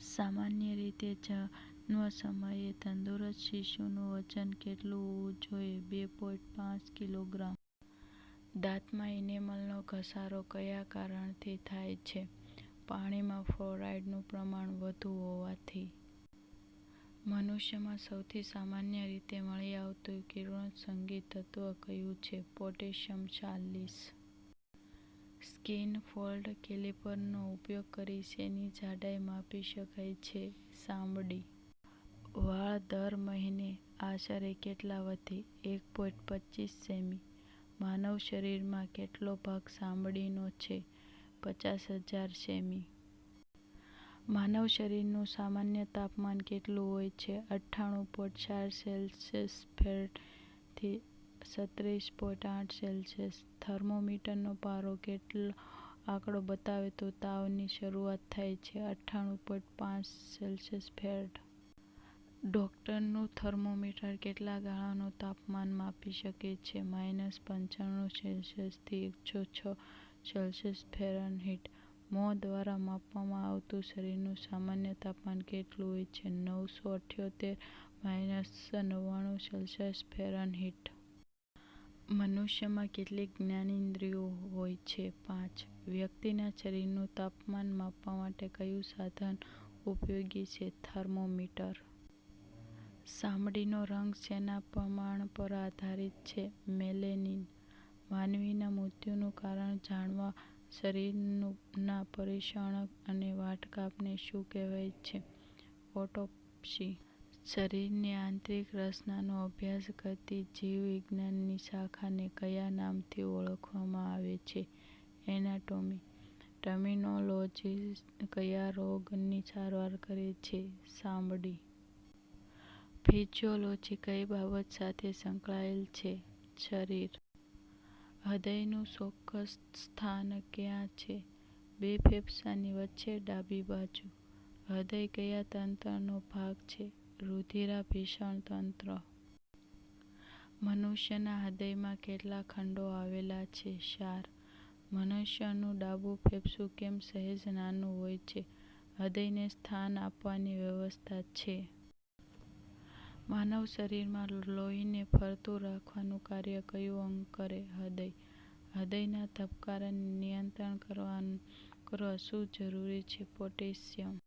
સામાન્ય રીતે જન્મ સમયે તંદુરસ્ત શિશુનું વજન કેટલું હોવું જોઈએ? બે પોઈન્ટ પાંચ કિલોગ્રામ. દાંતમાં ઇનેમલનો ઘસારો કયા કારણથી થાય છે? પાણીમાં ફ્લોરાઇડનું પ્રમાણ વધુ હોવાથી. મનુષ્યમાં સૌથી સામાન્ય રીતે મળી આવતું કિરણોત્સર્ગી તત્વ કયું છે? પોટેશિયમ ચાલીસ. સ્કિન ફોલ્ડ કેલિપરનો ઉપયોગ કરી શેની જાડાઈ માપી શકાય છે? ચામડી. વાળ દર મહિને આશરે કેટલા વધે? એક પોઈન્ટ પચીસ સેમી. માનવ શરીરમાં કેટલો ભાગ ચામડીનો છે? પચાસ હજાર સેમી. માનવ શરીરનું સામાન્ય તાપમાન કેટલું હોય છે? અઠ્ઠાણું પોઈન્ટ ચાર સેલ્સિયસ ફેરનહીટથી છત્રીસ પોઈન્ટ આઠ સેલ્સિયસ. થર્મોમીટરનો પારો કેટલો આંકડો બતાવે તો તાવની શરૂઆત થાય છે? અઠ્ઠાણું પોઈન્ટ પાંચ સેલ્સિયસ ફેરનહીટ. ડોક્ટરનું થર્મોમીટર કેટલા ગાળાનું તાપમાન માપી શકે છે? માઇનસ પંચાણું સેલ્સિયસથી એકસો છ સેલ્સિયસ ફેરનહીટ. મોં દ્વારા માપવામાં આવતું શરીરનું સામાન્ય તાપમાન કેટલું હોય છે? નવસો અઠ્યોતેર માઇનસ નવ્વાણું સેલ્સિયસ ફેરનહીટ. મનુષ્યમાં કેટલીક જ્ઞાનેન્દ્રિયો હોય છે? પાંચ. વ્યક્તિના શરીરનું તાપમાન માપવા માટે કયું સાધન ઉપયોગી છે? થર્મોમીટર. ચામડીનો રંગ શેના પ્રમાણ પર આધારિત છે? મેલેનિન. માનવીના મૃત્યુનું કારણ જાણવા શરીરના પરીક્ષણ અને વાટકાપને શું કહેવાય છે? ઓટોપ્સી. શરીરની આંતરિક રચનાનો અભ્યાસ કરતી જીવવિજ્ઞાનની શાખાને કયા નામથી ઓળખવામાં આવે છે? એનાટોમી. ટર્મિનોલોજી કયા રોગની સારવાર કરે છે? સાંભળી ફિઝિયોલોજી કઈ બાબત સાથે સંકળાયેલ છે? શરીર. હૃદયનું ચોક્કસ સ્થાન ક્યાં છે? બે ફેફસાની વચ્ચે ડાબી બાજુ. હૃદય કયા તંત્રનો ભાગ છે? રુધિરાભિસરણ તંત્ર. મનુષ્યના હૃદયમાં કેટલા ખંડો આવેલા છે? શાર મનુષ્યનું ડાબું ફેફસું કેમ સહેજ નાનું હોય છે? હૃદયને સ્થાન આપવાની વ્યવસ્થા છે. માનવ શરીરમાં લોહીને ફરતું રાખવાનું કાર્ય કયું અંગ કરે? હૃદય. હૃદયના ધબકારાને કરવાનું કરવા શું જરૂરી છે? પોટેશિયમ.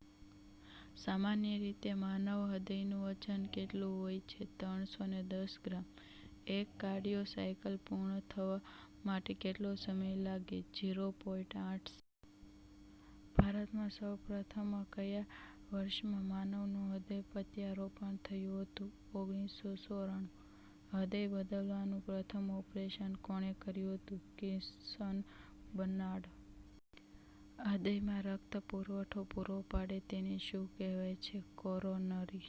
સામાન્ય રીતે માનવ હૃદયનું વજન કેટલું હોય છે? ત્રણસો ને દસ ગ્રામ. એક કાર્ડિયો સાયકલ પૂર્ણ થવા માટે કેટલો સમય લાગે? ઝીરો પોઈન્ટ આઠ ભારતમાં ભારતમાં સૌપ્રથમ કયા વર્ષમાં માનવનું હૃદય પ્રત્યારોપણ થયું હતું? ઓગણીસો ચોરાણું. હૃદય બદલવાનું પ્રથમ ઓપરેશન કોણે કર્યું હતું? કિશન બર્નાર્ડ. હૃદયમાં રક્ત પુરવઠો પૂરો પાડે તેને શું કહેવાય છે? કોરોનરી